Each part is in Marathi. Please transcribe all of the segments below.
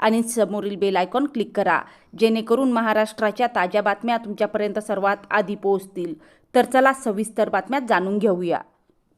आणि समोरील बेल आयकॉन क्लिक करा जेणेकरून महाराष्ट्राच्या ताज्या बातम्या तुमच्यापर्यंत सर्वात आधी पोहोचतील. तर चला सविस्तर बातम्यात जाणून घेऊया.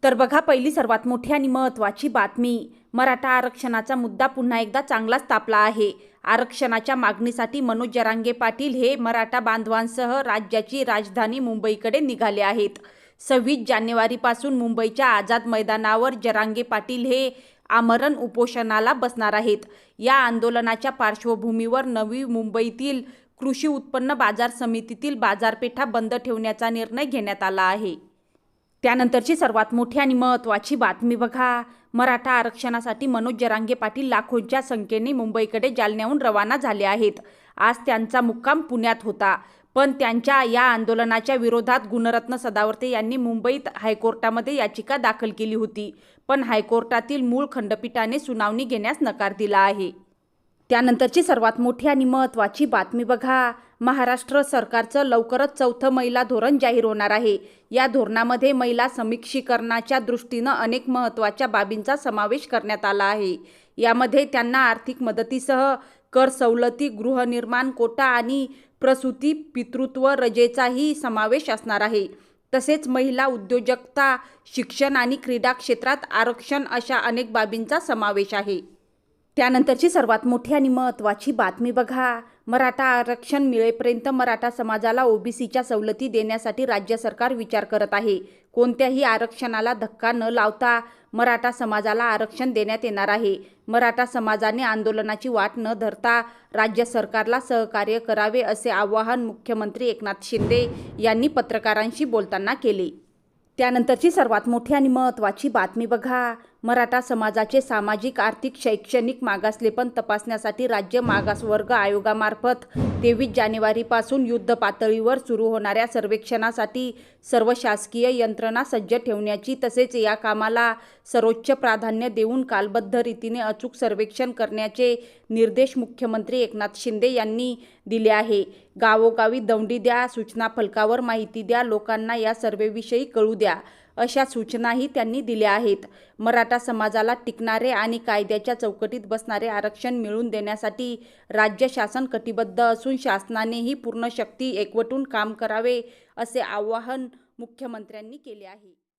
तर बघा पहिली सर्वात मोठी आणि महत्त्वाची बातमी मराठा आरक्षणाचा मुद्दा पुन्हा एकदा चांगलाच तापला आहे. आरक्षणाच्या मागणीसाठी मनोज जरांगे पाटील हे मराठा बांधवांसह राज्याची राजधानी मुंबईकडे निघाले आहेत. सव्वीस जानेवारीपासून मुंबईच्या आझाद मैदानावर जरांगे पाटील हे आमरण उपोषणाला बसणार आहेत. या आंदोलनाच्या पार्श्वभूमीवर नवी मुंबईतील कृषी उत्पन्न बाजार समितीतील बाजारपेठा बंद ठेवण्याचा निर्णय घेण्यात आला आहे. त्यानंतरची सर्वात मोठी आणि महत्त्वाची बातमी बघा. मराठा आरक्षणासाठी मनोज जरांगे पाटील लाखोंच्या संख्येने मुंबईकडे जालन्याहून रवाना झाले आहेत. आज त्यांचा मुक्काम पुण्यात होता. पण त्यांच्या या आंदोलनाच्या विरोधात गुणरत्न सदावर्ते यांनी मुंबईत हायकोर्टामध्ये याचिका दाखल केली होती. पण हायकोर्टातील मूळ खंडपीठाने सुनावणी घेण्यास नकार दिला आहे. त्यानंतरची सर्वात मोठी आणि महत्त्वाची बातमी बघा. महाराष्ट्र सरकारचं लवकरच चौथं महिला धोरण जाहीर होणार आहे. या धोरणामध्ये महिला समीक्षीकरणाच्या दृष्टीनं अनेक महत्त्वाच्या बाबींचा समावेश करण्यात आला आहे. यामध्ये त्यांना आर्थिक मदतीसह कर सवलती गृहनिर्माण कोटा आणि प्रसूती पितृत्व रजेचाही समावेश असणार आहे. तसेच महिला उद्योजकता शिक्षण आणि क्रीडा क्षेत्रात आरक्षण अशा अनेक बाबींचा समावेश आहे. त्यानंतरची सर्वात मोठी आणि महत्त्वाची बातमी बघा. मराठा आरक्षण मिळेपर्यंत मराठा समाजाला ओबीसीच्या सवलती देण्यासाठी राज्य सरकार विचार करत आहे. कोणत्याही आरक्षणाला धक्का न लावता मराठा समाजाला आरक्षण देण्यात येणार आहे. मराठा समाजाने आंदोलनाची वाट न धरता राज्य सरकारला सहकार्य करावे असे आवाहन मुख्यमंत्री एकनाथ शिंदे यांनी पत्रकारांशी बोलताना केले. त्यानंतरची सर्वात मोठी आणि महत्त्वाची बातमी बघा. मराठा समाजाचे सामाजिक आर्थिक शैक्षणिक मागासलेपण तपासण्यासाठी राज्य मागासवर्ग आयोगामार्फत तेवीस जानेवारीपासून युद्ध पातळीवर सुरू होणाऱ्या सर्वेक्षणासाठी सर्व शासकीय यंत्रणा सज्ज ठेवण्याची तसेच या कामाला सर्वोच्च प्राधान्य देऊन कालबद्ध रीतीने अचूक सर्वेक्षण करण्याचे निर्देश मुख्यमंत्री एकनाथ शिंदे यांनी दिले आहे. गावोगावी दौंडी द्या सूचना फलकावर माहिती द्या लोकांना या सर्वेविषयी कळू द्या. अशा सूचनाही त्यांनी दिल्या आहेत. मराठा समाजाला टिकणारे आणि कायद्याच्या चौकटीत बसणारे आरक्षण मिळवून देण्यासाठी राज्य शासन कटिबद्ध असून शासनानेही पूर्ण शक्ती एकवटून काम करावे असे आवाहन मुख्यमंत्र्यांनी केले आहे.